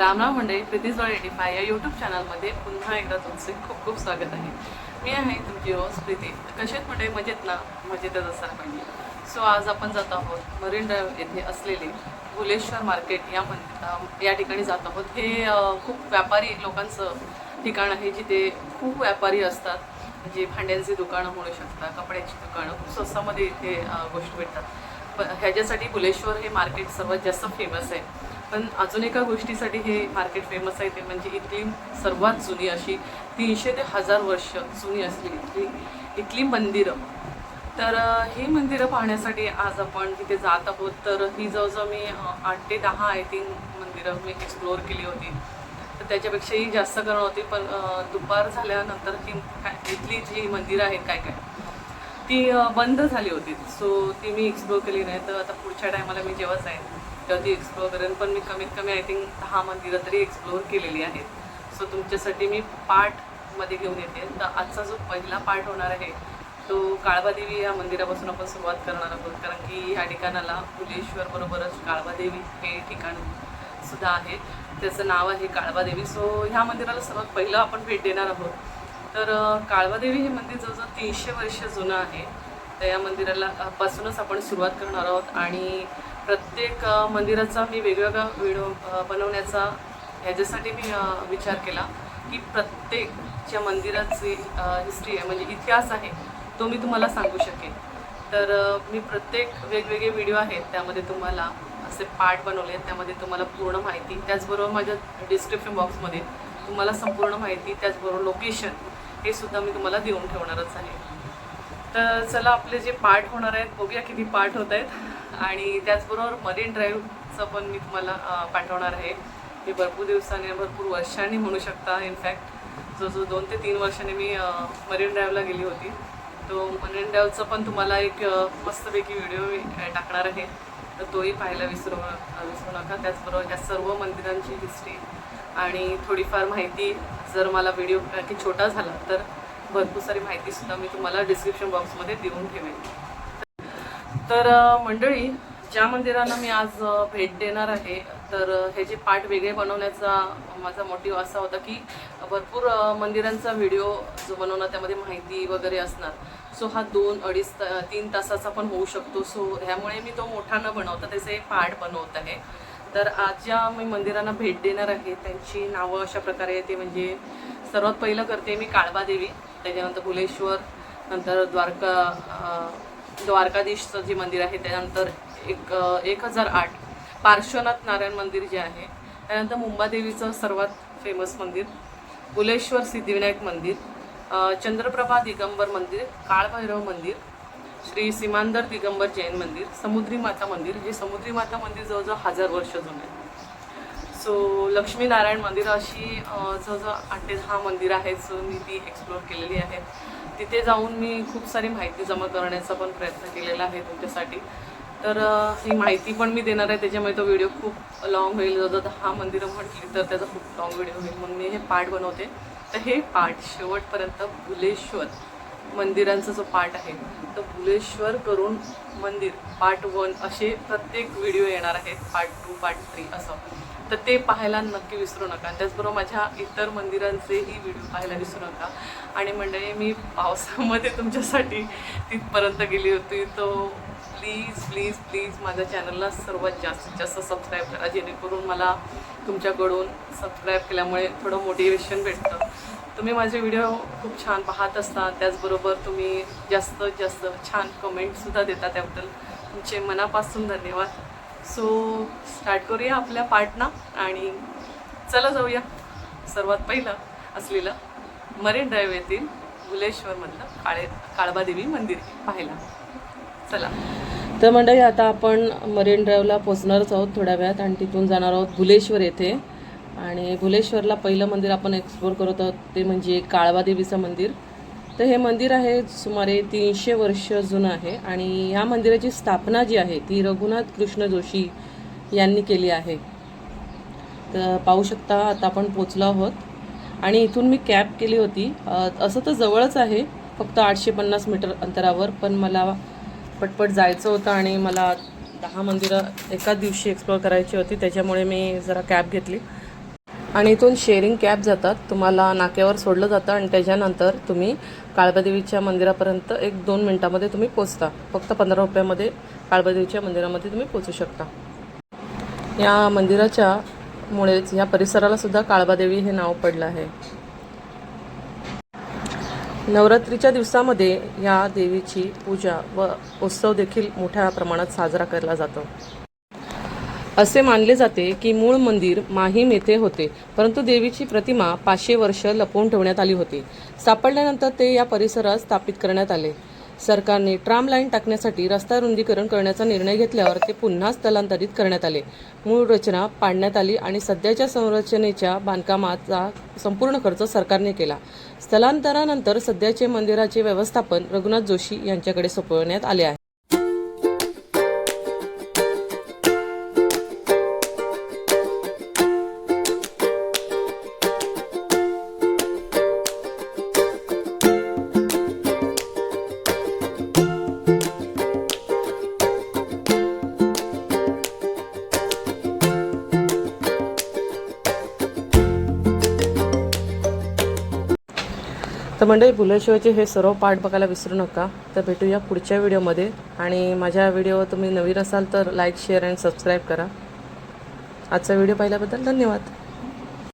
रामराम मंडळी प्रीतीजवळ एटी फाय या यूट्यूब चॅनलमध्ये पुन्हा एकदा तुमचे खूप खूप स्वागत आहे. मी आहे तुमची ओस प्रीती. कशात मंडळी? मजेत ना? मजेतच असायला पाहिजे सो आज आपण जात आहोत मरीन ड्राईव्ह येथे असलेले भुलेश्वर मार्केट या मन या ठिकाणी जात आहोत. हे खूप व्यापारी लोकांचं ठिकाण आहे जिथे खूप व्यापारी असतात. म्हणजे भांड्यांची दुकानं म्हणू शकतात कपड्याची दुकानं. खूप स्वस्तामध्ये इथे गोष्टी भेटतात. पण ह्याच्यासाठी भुलेश्वर हे मार्केट सर्वात जास्त फेमस आहे. पण अजून एका गोष्टीसाठी हे मार्केट फेमस आहे ते म्हणजे इथली सर्वात जुनी अशी तीनशे ते हजार वर्ष जुनी असली इथली इथली मंदिरं. तर ही मंदिरं पाहण्यासाठी आज आपण तिथे जात आहोत. तर ही जवळजवळ मी आठ ते दहा आय थिंक मंदिरं मी एक्सप्लोअर केली होती. तर त्याच्यापेक्षाही जास्त करणं होती पण दुपार झाल्यानंतर ती काय इथली जी मंदिरं आहेत काय काय ती बंद झाली होती. सो ती मी एक्सप्लोअर केली नाही. तर आता पुढच्या टायमाला मी जेव्हा जाईन तेव्हा ती एक्सप्लोअर करेन पण मी कमीत कमी आय थिंक दहा मंदिरं तरी एक्सप्लोअर केलेली आहेत. सो तुमच्यासाठी मी पार्टमध्ये घेऊन येते. तर आजचा जो पहिला पार्ट होणार आहे तो काळबादेवी या मंदिरापासून आपण सुरुवात करणार आहोत. कारण की ह्या ठिकाणाला फुलेश्वर बरोबरच काळबादेवी हे ठिकाण सुद्धा आहे. त्याचं नाव आहे काळबादेवी. सो ह्या मंदिराला सर्वात पहिलं आपण भेट देणार आहोत. तर काळबादेवी हे मंदिर जवळजवळ तीनशे वर्ष जुनं आहे. तर या मंदिराला पासूनच आपण सुरुवात करणार आहोत. आणि प्रत्येक मंदिराचा मी वेगवेगळा व्हिडिओ बनवण्याचा ह्याच्यासाठी मी विचार केला की प्रत्येकच्या मंदिराची हिस्ट्री आहे म्हणजे इतिहास आहे तो मी तुम्हाला सांगू शकेन. तर मी प्रत्येक वेगवेगळे व्हिडिओ आहेत त्यामध्ये तुम्हाला असे पार्ट बनवले आहेत त्यामध्ये तुम्हाला पूर्ण माहिती त्याचबरोबर माझ्या डिस्क्रिप्शन बॉक्समध्ये तुम्हाला संपूर्ण माहिती त्याचबरोबर लोकेशन हे सुद्धा मी तुम्हाला देऊन ठेवणारच आहे. तर चला आपले जे पार्ट होणार आहेत बघूया किती पार्ट होत आहेत. आणि त्याचबरोबर मरीन ड्राईव्हचं पण मी तुम्हाला पाठवणार आहे. मी भरपूर दिवसांनी भरपूर वर्षांनी म्हणू शकता इनफॅक्ट जो जो दोन ते तीन वर्षांनी मी मरीन ड्राईव्हला गेली होती. तो मरीन ड्राईव्हचा पण तुम्हाला एक मस्तपैकी व्हिडिओ मी टाकणार आहे. तर तोही पाहायला विसरू विसरू नका. त्याचबरोबर या सर्व मंदिरांची हिस्ट्री आणि थोडीफार माहिती जर मला व्हिडिओ की छोटा झाला तर भरपूर सारी माहितीसुद्धा मी तुम्हाला डिस्क्रिप्शन बॉक्समध्ये देऊन ठेवेन. तर मंडळी ज्या मंदिरांना मी आज भेट देणार आहे तर हे जे पार्ट वेगळे बनवण्याचा माझा मोटिव्ह असा होता की भरपूर मंदिरांचा व्हिडिओ जो बनवणार त्यामध्ये माहिती वगैरे असणार. सो हा दोन अडीच ता तीन तासाचा पण होऊ शकतो. सो ह्यामुळे मी तो मोठा न बनवता त्याचे पार्ट बनवत आहे. तर आज ज्या मी मंदिरांना भेट देणार आहे त्यांची नावं अशा प्रकारे येते ते म्हणजे सर्वात पहिलं करते मी काळबादेवी त्याच्यानंतर भुलेश्वर नंतर द्वारका द्वारकाधीशचं जे मंदिर आहे त्यानंतर एक एक हजार आठ पार्श्वनाथ नारायण मंदिर जे आहे त्यानंतर मुंबादेवीचं सर्वात फेमस मंदिर भुलेश्वर सिद्धिविनायक मंदिर चंद्रप्रभा दिगंबर मंदिर काळभैरव मंदिर श्री सीमांदर दिगंबर जैन मंदिर समुद्री माता मंदिर हे समुद्री माता मंदिर जवळजवळ हजार वर्ष जुनं आहे सो लक्ष्मीनारायण मंदिर अशी जवळजवळ आठ ते दहा मंदिरं आहेत सो मी ती एक्सप्लोअर केलेली आहेत तिथे जाऊन मी खूप सारी माहिती जमा करण्याचा पण प्रयत्न केलेला आहे तुमच्यासाठी. तर ही माहिती पण मी देणार आहे त्याच्यामुळे तो व्हिडिओ खूप लॉंग होईल. जवळजवळ दहा मंदिरं म्हटली तर त्याचा खूप लॉंग व्हिडिओ होईल. म्हणून मी हे पार्ट बनवते. तर हे पार्ट शेवटपर्यंत भुलेश्वर मंदिरांचा जो पार्ट आहे तर भुलेश्वर करून मंदिर पार्ट वन असे प्रत्येक व्हिडिओ येणार आहेत पार्ट टू पार्ट थ्री असं. तर ते पाहायला नक्की विसरू नका. आणि त्याचबरोबर माझ्या इतर मंदिरांचेही व्हिडिओ पाहायला विसरू नका. आणि मंडळी मी पावसामध्ये तुमच्यासाठी तिथपर्यंत गेली होती. तो प्लीज प्लीज प्लीज माझ्या चॅनलला सर्वात जास्तीत जास्त सबस्क्राईब करा. जेणेकरून मला तुमच्याकडून सबस्क्राईब केल्यामुळे थोडं मोटिवेशन भेटतं. तुम्ही माझे व्हिडिओ खूप छान पाहत असता. त्याचबरोबर तुम्ही जास्तीत जास्त छान कमेंटसुद्धा देता त्याबद्दल. तुमचे मनापासून धन्यवाद. सो स्टार्ट करूया आपल्या पार्टना आणि चला जाऊया. सर्वात पहिलं असलेलं मरीन ड्राईव्ह येथील भुलेश्वरमधलं काळे काळबादेवी मंदिर पाहायला. चला. तर मंडळी आता आपण मरीन ड्राईव्हला पोचणारच आहोत थोड्या वेळात. आणि तिथून जाणार आहोत भुलेश्वर येथे. आणि भुलेश्वरला पहिलं मंदिर आपण एक्सप्लोर करत आहोत ते म्हणजे काळबादेवीचं मंदिर. तर हे मंदिर आहे सुमारे तीनशे वर्ष जुनं आहे आणि ह्या मंदिराची स्थापना जी आहे ती रघुनाथ कृष्ण जोशी यांनी केली आहे. तर पाहू शकता आता आपण पोचलो आहोत. आणि इथून मी कॅब केली होती. असं तर जवळच आहे फक्त आठशे पन्नास मीटर अंतरावर पण मला पटपट जायचं होतं आणि मला दहा मंदिरं एकाच दिवशी एक्सप्लोअर करायची होती त्याच्यामुळे मी जरा कॅब घेतली. आणि इथून शेअरिंग कॅब जातात. तुम्हाला नाक्यावर सोडलं जातं आणि त्याच्यानंतर तुम्ही काळबादेवीच्या मंदिरापर्यंत एक दोन मिनटामध्ये तुम्ही पोचता. फक्त पंधरा रुपयामध्ये काळबादेवीच्या मंदिरामध्ये तुम्ही पोचू शकता. या मंदिराच्या मुळेच या परिसराला सुद्धा काळबादेवी हे नाव पडलं आहे. नवरात्रीच्या दिवसामध्ये या देवीची पूजा व उत्सव देखील मोठ्या प्रमाणात साजरा केला जातो. असे मानले जाते की मूळ मंदिर माहीम येथे होते परंतु देवीची प्रतिमा पाचशे वर्ष लपवून ठेवण्यात आली होती. सापडल्यानंतर ते या परिसरात स्थापित करण्यात आले. सरकारने ट्राम लाईन टाकण्यासाठी रस्ता रुंदीकरण करण्याचा निर्णय घेतल्यावर ते पुन्हा स्थलांतरित करण्यात आले. मूळ रचना पाडण्यात आली आणि सध्याच्या संरचनेच्या बांधकामाचा संपूर्ण खर्च सरकारने केला. स्थलांतरानंतर सध्याचे मंदिराचे व्यवस्थापन रघुनाथ जोशी यांच्याकडे सोपवण्यात आले आहे. तर मंडळी बुलेशिवायचे हे सर्व पाठ बघायला विसरू नका. तर भेटूया पुढच्या व्हिडिओमध्ये. आणि माझ्या व्हिडिओ तुम्ही नवीन असाल तर लाईक शेअर अँड सबस्क्राईब करा. आजचा व्हिडिओ पाहिल्याबद्दल धन्यवाद.